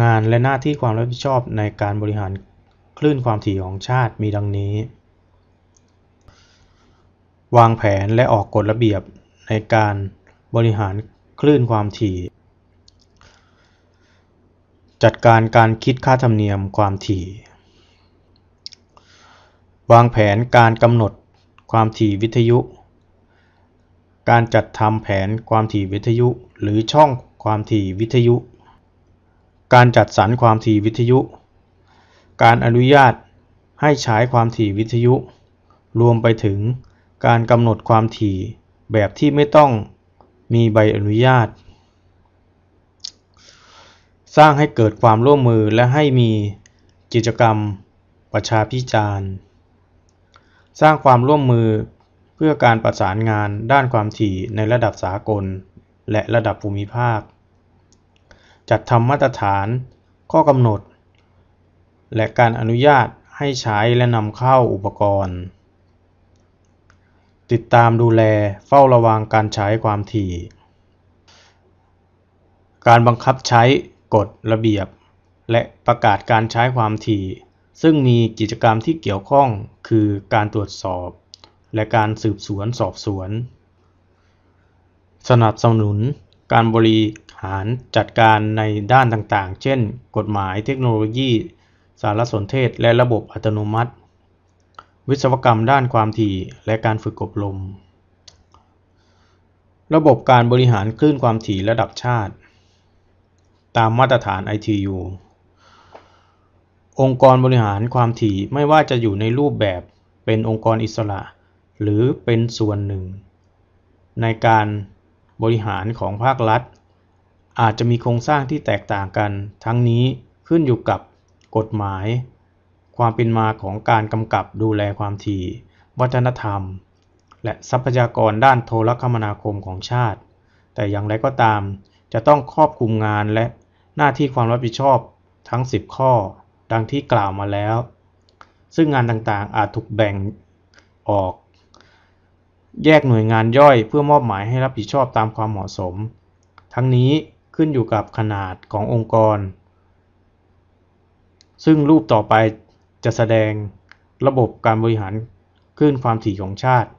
งานและหน้าที่ความรับผิดชอบในการบริหารคลื่นความถี่ของชาติมีดังนี้ วางแผนและออกกฎระเบียบในการบริหารคลื่นความถี่ จัดการการคิดค่าธรรมเนียมความถี่ วางแผนการกำหนดความถี่วิทยุ การจัดทำแผนความถี่วิทยุ หรือช่องความถี่วิทยุ การจัดสรรความถี่วิทยุ การอนุญาตให้ใช้ความถี่วิทยุ รวมไปถึงการกำหนดความถี่แบบที่ไม่ต้องมีใบอนุญาต สร้างให้เกิดความร่วมมือและให้มีกิจกรรมประชาพิจารณ์ สร้างความร่วมมือเพื่อการประสานงานด้านความถี่ในระดับสากล และระดับภูมิภาค จัดทำมาตรฐาน ข้อกำหนด และการอนุญาตให้ใช้และนำเข้าอุปกรณ์ ติดตามดูแลเฝ้าระวังการใช้ความถี่ การบังคับใช้กฎระเบียบ และประกาศการใช้ความถี่ ซึ่งมีกิจกรรมที่เกี่ยวข้องคือการตรวจสอบ และการสืบสวนสอบสวน สนับสนุนการบริ หารจัดการในด้านต่างๆ เช่น กฎหมายเทคโนโลยี สารสนเทศ และระบบอัตโนมัติ วิศวกรรมด้านความถี่ และการฝึกอบรม ระบบการบริหารคลื่นความถี่ระดับชาติ ตามมาตรฐาน ITU องค์กรบริหารความถี่ไม่ว่าจะอยู่ในรูปแบบเป็นองค์กรอิสระ หรือเป็นส่วนหนึ่ง ในการบริหารของภาครัฐ อาจจะมีโครงสร้างที่แตกต่างกัน ทั้งนี้ขึ้นอยู่กับกฎหมาย ความเป็นมาของการกำกับดูแลความถี่ วัฒนธรรม และทรัพยากรด้านโทรคมนาคมของชาติ แต่อย่างไรก็ตาม จะต้องครอบคลุมงานและหน้าที่ความรับผิดชอบทั้ง 10 ข้อ ดังที่กล่าวมาแล้ว ซึ่งงานต่างๆอาจถูกแบ่งออก แยกหน่วยงานย่อยเพื่อมอบหมายให้รับผิดชอบตามความเหมาะสม ทั้งนี้ ขึ้นอยู่กับขนาดขององค์กร ซึ่งรูปต่อไปจะแสดงระบบการบริหารคลื่นความถี่ของชาติ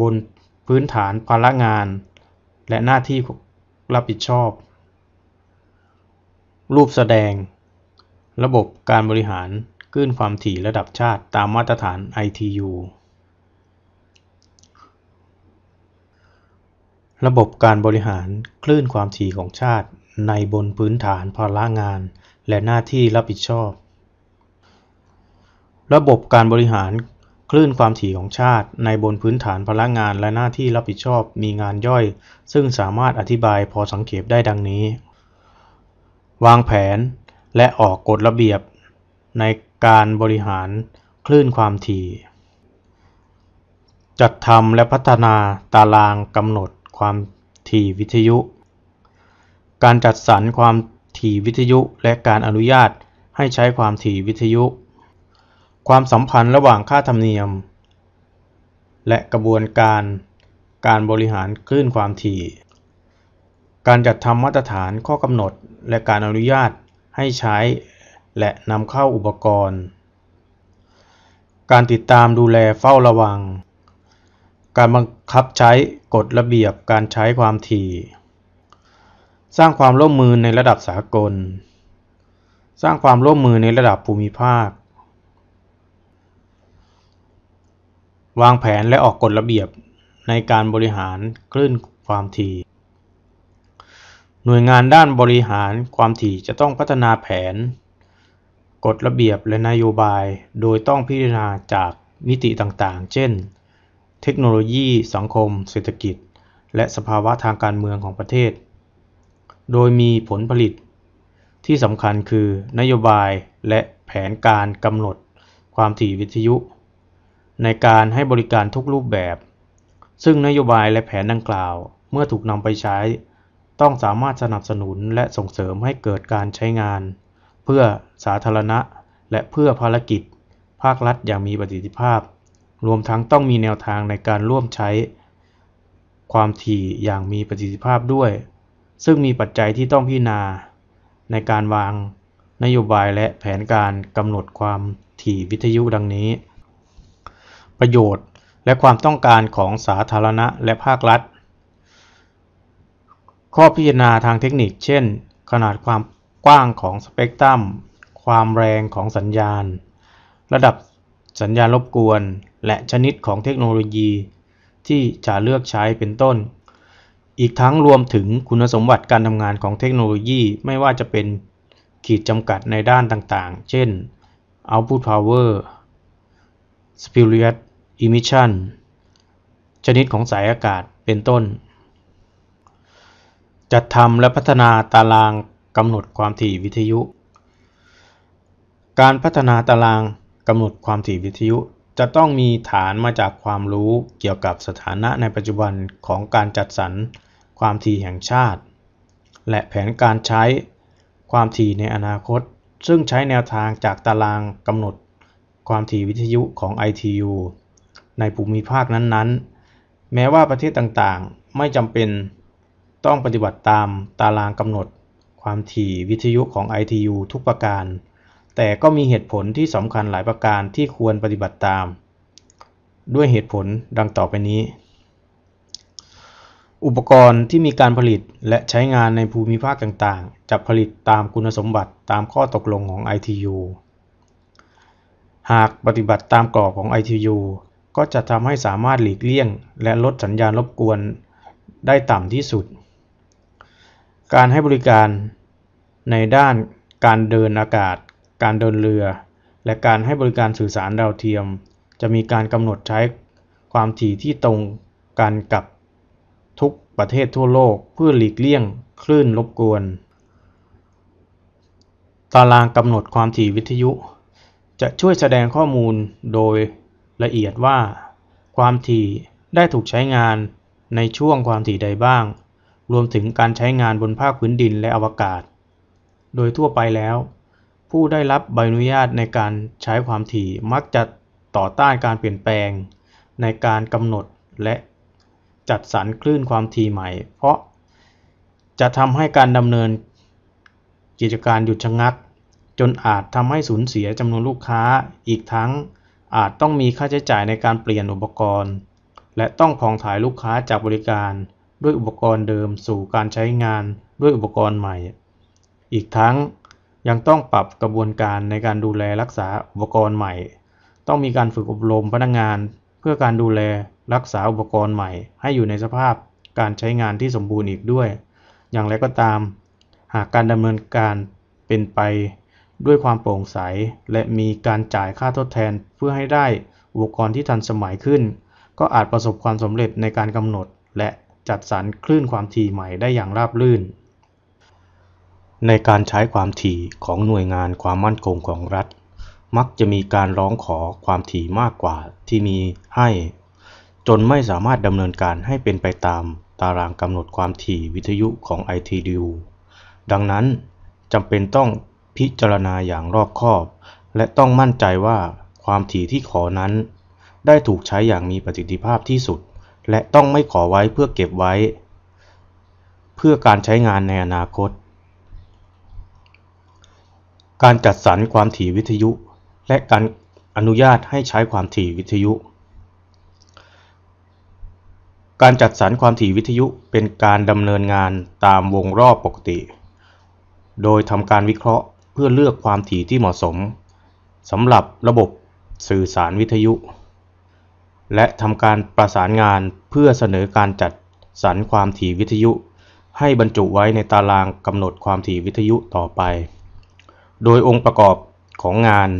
บนพื้นฐานภาระงาน และหน้าที่รับผิดชอบ รูปแสดง ระบบการบริหารคลื่นความถี่ระดับชาติตามมาตรฐาน ITU ระบบการบริหารคลื่นความถี่ของชาติในบนพื้นฐานภาระงาน และหน้าที่รับผิดชอบ ระบบการบริหารคลื่นความถี่ของชาติในบนพื้นฐานภาระงานและหน้าที่รับผิดชอบมีงานย่อย ซึ่งสามารถอธิบายพอสังเขปได้ดังนี้ วางแผนและออกกฎระเบียบ ในการบริหารคลื่นความถี่ จัดทำและพัฒนาตารางกำหนด ความถี่วิทยุ การจัดสรรความถี่วิทยุและการอนุญาตให้ใช้ความถี่วิทยุ ความสัมพันธ์ระหว่างค่าธรรมเนียม และกระบวนการการบริหารคลื่นความถี่ การจัดทำมาตรฐานข้อกำหนดและการอนุญาตให้ใช้และนำเข้าอุปกรณ์ การติดตามดูแลเฝ้าระวัง การบัง คับใช้กฎระเบียบการใช้ความถี่ สร้างความร่วมมือในระดับสากล สร้างความร่วมมือในระดับภูมิภาค วางแผนและออกกฎระเบียบในการบริหารคลื่นความถี่ หน่วยงานด้านบริหารความถี่จะต้องพัฒนาแผน กฎระเบียบและนโยบาย โดยต้องพิจารณาจากมิติต่างๆ เช่น เทคโนโลยี สังคม เศรษฐกิจ และสภาวะทางการเมืองของประเทศ โดยมีผลผลิตที่สำคัญคือนโยบายและแผนการกำหนดความถี่วิทยุ ในการให้บริการทุกรูปแบบ ซึ่งนโยบายและแผนดังกล่าว เมื่อถูกนำไปใช้ ต้องสามารถสนับสนุนและส่งเสริมให้เกิดการใช้งาน เพื่อสาธารณะ และเพื่อภารกิจ ภาครัฐอย่างมีประสิทธิภาพ รวมทั้งต้องมีแนวทางในการร่วมใช้ ความถี่อย่างมีประสิทธิภาพด้วย ซึ่งมีปัจจัยที่ต้องพิจารณา ในการวางนโยบายและแผนการกำหนดความถี่วิทยุดังนี้ ประโยชน์และความต้องการของสาธารณะและภาครัฐ ข้อพิจารณาทางเทคนิค เช่น ขนาดความกว้างของสเปกตรัม ความแรงของสัญญาณ ระดับสัญญาณรบกวน และชนิดของเทคโนโลยีที่จะเลือกใช้เป็นต้น อีกทั้งรวมถึงคุณสมบัติการทำงานของเทคโนโลยีไม่ว่าจะเป็นขีดจำกัดในด้านต่างๆ เช่น output power spurious emission ชนิดของสายอากาศเป็นต้น จัดทำและพัฒนาตารางกำหนดความถี่วิทยุ การพัฒนาตารางกำหนดความถี่วิทยุ จะต้องมีฐานมาจากความรู้เกี่ยวกับสถานะในปัจจุบันของการจัดสรรความถี่แห่งชาติ และแผนการใช้ความถี่ในอนาคต ซึ่งใช้แนวทางจากตารางกำหนดความถี่วิทยุของ ITU ในภูมิภาคนั้นๆ แม้ว่าประเทศต่างๆ ไม่จำเป็นต้องปฏิบัติตามตารางกำหนดความถี่วิทยุของ ITU ทุกประการ แต่ก็มีเหตุผลที่สำคัญหลายประการที่ควรปฏิบัติตาม ด้วยเหตุผลดังต่อไปนี้ อุปกรณ์ที่มีการผลิตและใช้งานในภูมิภาคต่างๆ จะผลิตตามคุณสมบัติตามข้อตกลงของ ITU หากปฏิบัติตามกรอบของ ITU ก็จะทำให้สามารถหลีกเลี่ยง และลดสัญญาณรบกวนได้ต่ำที่สุด การให้บริการในด้านการเดินอากาศ การเดินเรือ และการให้บริการสื่อสารดาวเทียม จะมีการกำหนดใช้ความถี่ที่ตรงกันกับทุกประเทศทั่วโลกเพื่อหลีกเลี่ยงคลื่นรบกวน ตารางกำหนดความถี่วิทยุ จะช่วยแสดงข้อมูลโดยละเอียดว่า ความถี่ได้ถูกใช้งานในช่วงความถี่ใดบ้าง รวมถึงการใช้งานบนภาคพื้นดินและอวกาศ โดยทั่วไปแล้ว ผู้ได้รับใบอนุญาตในการใช้ความถี่มักจะต่อต้านการเปลี่ยนแปลง ในการกำหนดและจัดสรรคลื่นความถี่ใหม่ เพราะจะทำให้การดำเนินกิจการหยุดชะงัก จนอาจทำให้สูญเสียจำนวนลูกค้าอีกทั้งอาจต้องมีค่าใช้จ่ายในการเปลี่ยนอุปกรณ์ และต้องผ่องถ่ายลูกค้าจากบริการด้วยอุปกรณ์เดิมสู่การใช้งานด้วยอุปกรณ์ใหม่ อีกทั้ง ยังต้องปรับกระบวนการในการดูแลรักษาอุปกรณ์ใหม่ ต้องมีการฝึกอบรมพนักงาน เพื่อการดูแลรักษาอุปกรณ์ใหม่ ให้อยู่ในสภาพการใช้งานที่สมบูรณ์อีกด้วย อย่างไรก็ตาม หากการดำเนินการเป็นไปด้วยความโปร่งใส และมีการจ่ายค่าทดแทนเพื่อให้ได้อุปกรณ์ที่ทันสมัยขึ้น ก็อาจประสบความสำเร็จในการกำหนด และจัดสรรคลื่นความถี่ใหม่ได้อย่างราบรื่น ในการใช้ความถี่ของหน่วยงานความมั่นคงของรัฐ มักจะมีการร้องขอความถี่มากกว่าที่มีให้ จนไม่สามารถดำเนินการให้เป็นไปตามตารางกำหนดความถี่วิทยุของ ITU ดังนั้นจำเป็นต้องพิจารณาอย่างรอบคอบ และต้องมั่นใจว่าความถี่ที่ขอนั้น ได้ถูกใช้อย่างมีประสิทธิภาพที่สุด และต้องไม่ขอไว้เพื่อเก็บไว้ เพื่อการใช้งานในอนาคต การจัดสรรความถี่วิทยุ และการอนุญาตให้ใช้ความถี่วิทยุ การจัดสรรความถี่วิทยุเป็นการดำเนินงานตามวงรอบปกติ โดยทำการวิเคราะห์เพื่อเลือกความถี่ที่เหมาะสมสำหรับระบบสื่อสารวิทยุ และทำการประสานงานเพื่อเสนอการจัดสรรความถี่วิทยุ ให้บรรจุไว้ในตารางกำหนดความถี่วิทยุต่อไป โดยองค์ประกอบของงาน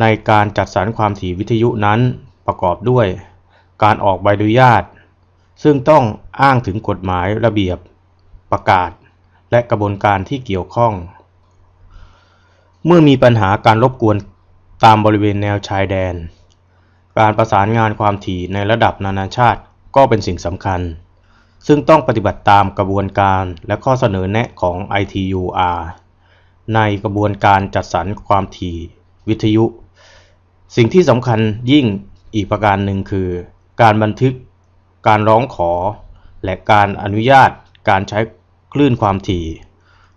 ในการจัดสรรความถี่วิทยุนั้นประกอบด้วย การออกใบอนุญาต ซึ่งต้องอ้างถึงกฎหมายระเบียบ ประกาศ และกระบวนการที่เกี่ยวข้อง เมื่อมีปัญหาการรบกวนตามบริเวณแนวชายแดน การประสานงานความถี่ในระดับนานาชาติก็เป็นสิ่งสำคัญ ซึ่งต้องปฏิบัติตามกระบวนการและข้อเสนอแนะของ ITUR ในกระบวนการจัดสรรความถี่วิทยุ สิ่งที่สำคัญยิ่งอีกประการหนึ่งคือ การบันทึก การร้องขอ และการอนุญาตการใช้คลื่นความถี่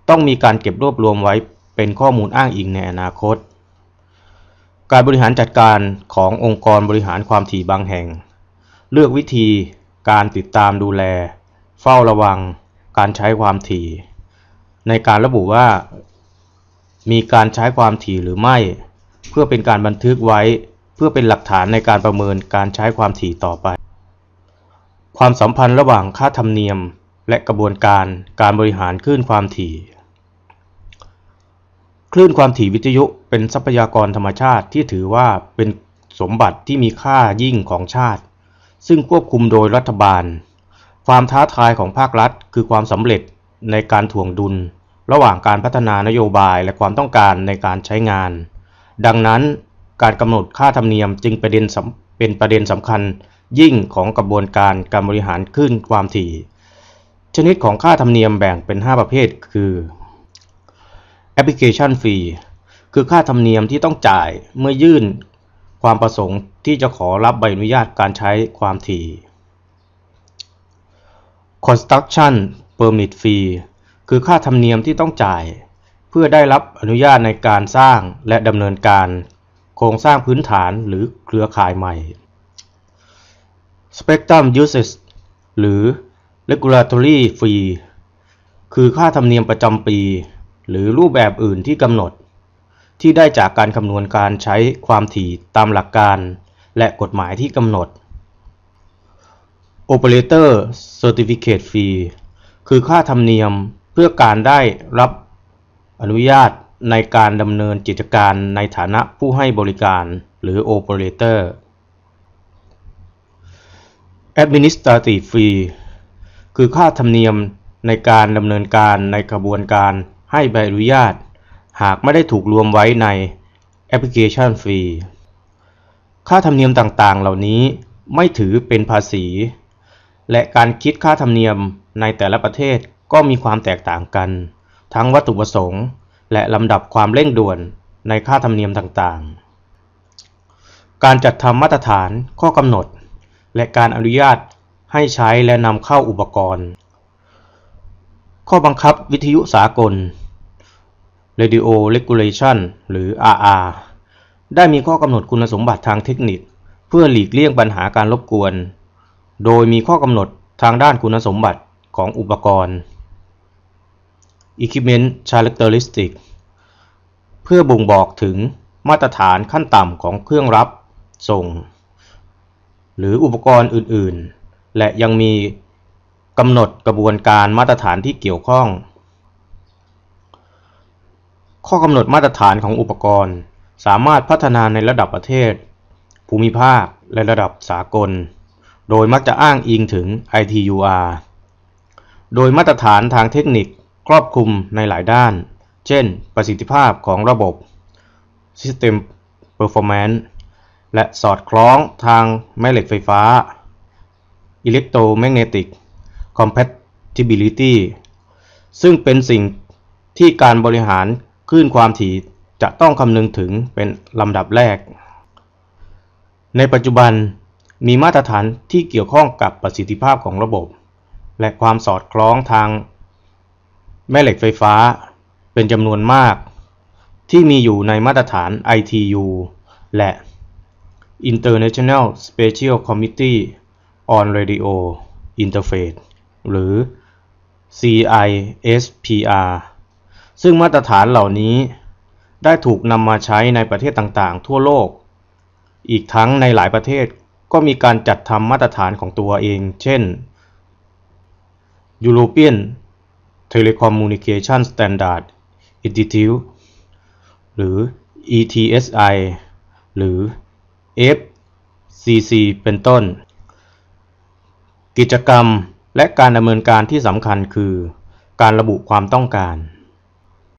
ต้องมีการเก็บรวบรวมไว้เป็นข้อมูลอ้างอิงในอนาคต การบริหารจัดการขององค์กรบริหารความถี่บางแห่ง เลือกวิธีการติดตามดูแล เฝ้าระวัง การใช้ความถี่ ในการระบุว่า มีการใช้ความถี่หรือไม่ เพื่อเป็นการบันทึกไว้ เพื่อเป็นหลักฐานในการประเมินการใช้ความถี่ต่อไป ความสัมพันธ์ระหว่างค่าธรรมเนียม และกระบวนการการบริหารคลื่นความถี่ คลื่นความถี่วิทยุเป็นทรัพยากรธรรมชาติที่ถือว่าเป็นสมบัติที่มีค่ายิ่งของชาติ ซึ่งควบคุมโดยรัฐบาล ความท้าทายของภาครัฐ คือความสำเร็จในการถ่วงดุล ระหว่างการพัฒนานโยบายและความต้องการในการใช้งาน ดังนั้นการกำหนดค่าธรรมเนียมจึงประเด็นเป็นประเด็นสำคัญยิ่งของกระบวนการการบริหารคลื่นความถี่ ชนิดของค่าธรรมเนียมแบ่งเป็น 5 ประเภท คือ application fee คือค่าธรรมเนียมที่ต้องจ่ายเมื่อยื่นความประสงค์ที่จะขอรับใบอนุญาตการใช้ความถี่ construction permit fee คือค่าธรรมเนียมที่ต้องจ่าย เพื่อได้รับอนุญาตในการสร้างและดำเนินการ โครงสร้างพื้นฐานหรือเครือข่ายใหม่ Spectrum Usage หรือ Regulatory Fee คือค่าธรรมเนียมประจำปี หรือรูปแบบอื่นที่กำหนด ที่ได้จากการคำนวณการใช้ความถี่ตามหลักการ และกฎหมายที่กำหนด Operator Certificate Fee คือค่าธรรมเนียม เพื่อการได้รับอนุญาตในการดำเนินกิจการในฐานะผู้ให้บริการหรือ Operator Administrative Fee คือค่าธรรมเนียมในการดำเนินการในกระบวนการให้ใบอนุญาต หากไม่ได้ถูกรวมไว้ใน Application Fee ค่าธรรมเนียมต่างๆ เหล่านี้ไม่ถือเป็นภาษี และการคิดค่าธรรมเนียมในแต่ละประเทศ ก็มีความแตกต่างกัน ทั้งวัตถุประสงค์ และลำดับความเร่งด่วนในค่าธรรมเนียมต่างๆ การจัดทำมาตรฐานข้อกำหนด และการอนุญาตให้ใช้และนำเข้าอุปกรณ์ ข้อบังคับวิทยุสากล Radio Regulation หรือ RR ได้มีข้อกำหนดคุณสมบัติทางเทคนิค เพื่อหลีกเลี่ยงปัญหาการรบกวน โดยมีข้อกำหนดทางด้านคุณสมบัติของอุปกรณ์ Equipment Characteristic เพื่อบ่งบอกถึงมาตรฐานขั้นต่ำของเครื่องรับส่ง หรืออุปกรณ์อื่นๆ และยังมีกำหนดกระบวนการมาตรฐานที่เกี่ยวข้อง ข้อกำหนดมาตรฐานของอุปกรณ์ สามารถพัฒนาในระดับประเทศ ภูมิภาค และระดับสากล โดยมักจะอ้างอิงถึง ITUR โดยมาตรฐานทางเทคนิค ครอบคลุมในหลายด้าน เช่น ประสิทธิภาพของระบบ System Performance และสอดคล้องทางแม่เหล็กไฟฟ้า Electromagnetic Compatibility ซึ่งเป็นสิ่งที่การบริหารคลื่นความถี่จะต้องคำนึงถึงเป็นลำดับแรก ในปัจจุบันมีมาตรฐานที่เกี่ยวข้องกับประสิทธิภาพของระบบ และความสอดคล้องทาง แม่เหล็กไฟฟ้า เป็นจำนวนมาก ที่มีอยู่ในมาตรฐาน ITU และ International Special Committee on Radio Interface หรือ CISPR ซึ่งมาตรฐานเหล่านี้ได้ถูกนำมาใช้ในประเทศต่างๆ ทั่วโลก อีกทั้งในหลายประเทศก็มีการจัดทำมาตรฐานของตัวเอง เช่น European Telecommunication Standard Institute หรือ ETSI หรือ FCC เป็นต้น กิจกรรมและการดำเนินการที่สำคัญคือ การระบุความต้องการ